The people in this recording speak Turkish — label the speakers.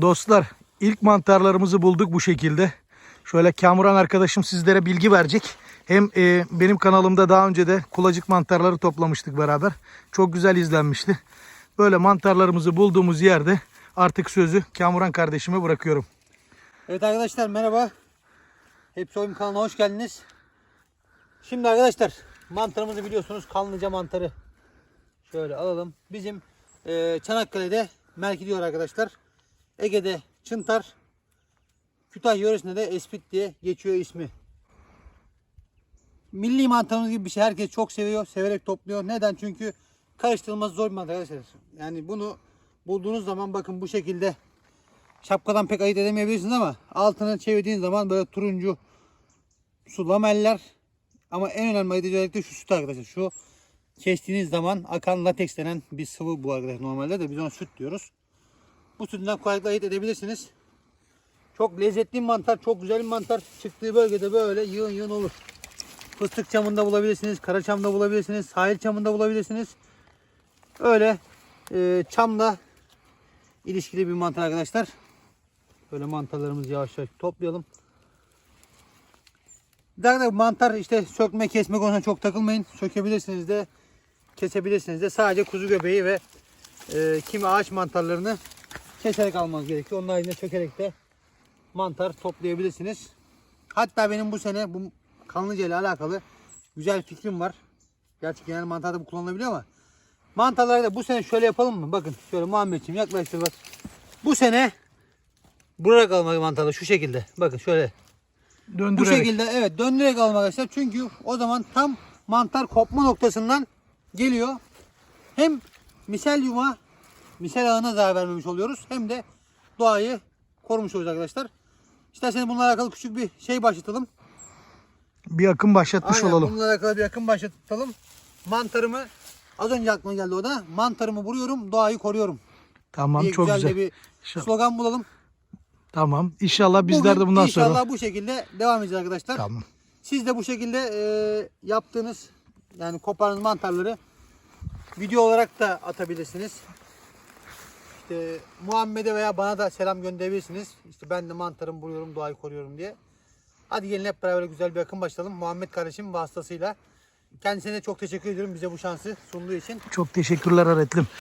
Speaker 1: Dostlar ilk mantarlarımızı bulduk bu şekilde. Şöyle Kamuran arkadaşım sizlere bilgi verecek. Hem e, benim kanalımda daha önce de kulacık mantarları toplamıştık beraber. Çok güzel izlenmişti. Böyle mantarlarımızı bulduğumuz yerde artık sözü Kamuran kardeşime bırakıyorum.
Speaker 2: Evet arkadaşlar merhaba. Hepsi Oyun kanalına hoş geldiniz. Şimdi arkadaşlar mantarımızı biliyorsunuz kanlıca mantarı. Şöyle alalım. Bizim e, Çanakkale'de merki diyor arkadaşlar. Ege'de çıntar. Kütahya yöresinde de espit diye geçiyor ismi. Milli mantarımız gibi bir şey herkes çok seviyor. Severek topluyor. Neden? Çünkü karıştırılması zor bir mantar arkadaşlar. Yani bunu bulduğunuz zaman bakın bu şekilde şapkadan pek ayırt edemeyebilirsiniz ama altını çevirdiğiniz zaman böyle turuncu su lameller ama en önemli ayırt de şu süt arkadaşlar. Şu kestiğiniz zaman akan lateks denen bir sıvı bu arkadaşlar. Normalde de biz ona süt diyoruz. Bu sütünden kolaylıkla ayırt edebilirsiniz. Çok lezzetli mantar, çok güzel mantar. Çıktığı bölgede böyle yığın yığın olur. Fıstık çamında bulabilirsiniz, kara çamda bulabilirsiniz, sahil çamında bulabilirsiniz. Öyle e, çamla ilişkili bir mantar arkadaşlar. Böyle mantarlarımızı yavaş yavaş toplayalım. Daha mantar işte sökme kesme konusuna çok takılmayın. Sökebilirsiniz de kesebilirsiniz de sadece kuzu göbeği ve e, kimi ağaç mantarlarını keserek almanız gerekiyor. Onun haricinde sökerek de mantar toplayabilirsiniz. Hatta benim bu sene bu kanlıca ile alakalı güzel fikrim var. Gerçi genel mantarda bu kullanılabiliyor ama mantarları da bu sene şöyle yapalım mı? Bakın şöyle Muhammedciğim yaklaştır bak. Bu sene burarak almak mantarı şu şekilde. Bakın şöyle. Bu
Speaker 1: Döndürerek.
Speaker 2: şekilde evet döndürerek almak arkadaşlar. Çünkü o zaman tam mantar kopma noktasından geliyor. Hem misel yuma, misel ağına zarar vermemiş oluyoruz. Hem de doğayı korumuş oluyoruz arkadaşlar. İsterseniz bununla alakalı küçük bir şey başlatalım.
Speaker 1: Bir akım başlatmış
Speaker 2: Aynen,
Speaker 1: olalım.
Speaker 2: Bununla alakalı bir yakın başlatalım. Mantarımı az önce aklıma geldi o da. Mantarımı vuruyorum, doğayı koruyorum.
Speaker 1: Tamam
Speaker 2: diye
Speaker 1: çok
Speaker 2: güzel,
Speaker 1: güzel.
Speaker 2: de bir
Speaker 1: İnşallah.
Speaker 2: slogan bulalım.
Speaker 1: Tamam. İnşallah bizler de
Speaker 2: Bugün
Speaker 1: bundan
Speaker 2: inşallah
Speaker 1: sonra.
Speaker 2: bu şekilde devam edeceğiz arkadaşlar.
Speaker 1: Tamam.
Speaker 2: Siz de bu şekilde e, yaptığınız yani kopardığınız mantarları video olarak da atabilirsiniz. İşte Muhammed'e veya bana da selam gönderebilirsiniz. İşte ben de mantarımı buluyorum, doğayı koruyorum diye. Hadi gelin hep beraber güzel bir akım başlayalım. Muhammed kardeşim vasıtasıyla. Kendisine çok teşekkür ediyorum bize bu şansı sunduğu için.
Speaker 1: Çok teşekkürler öğretlim.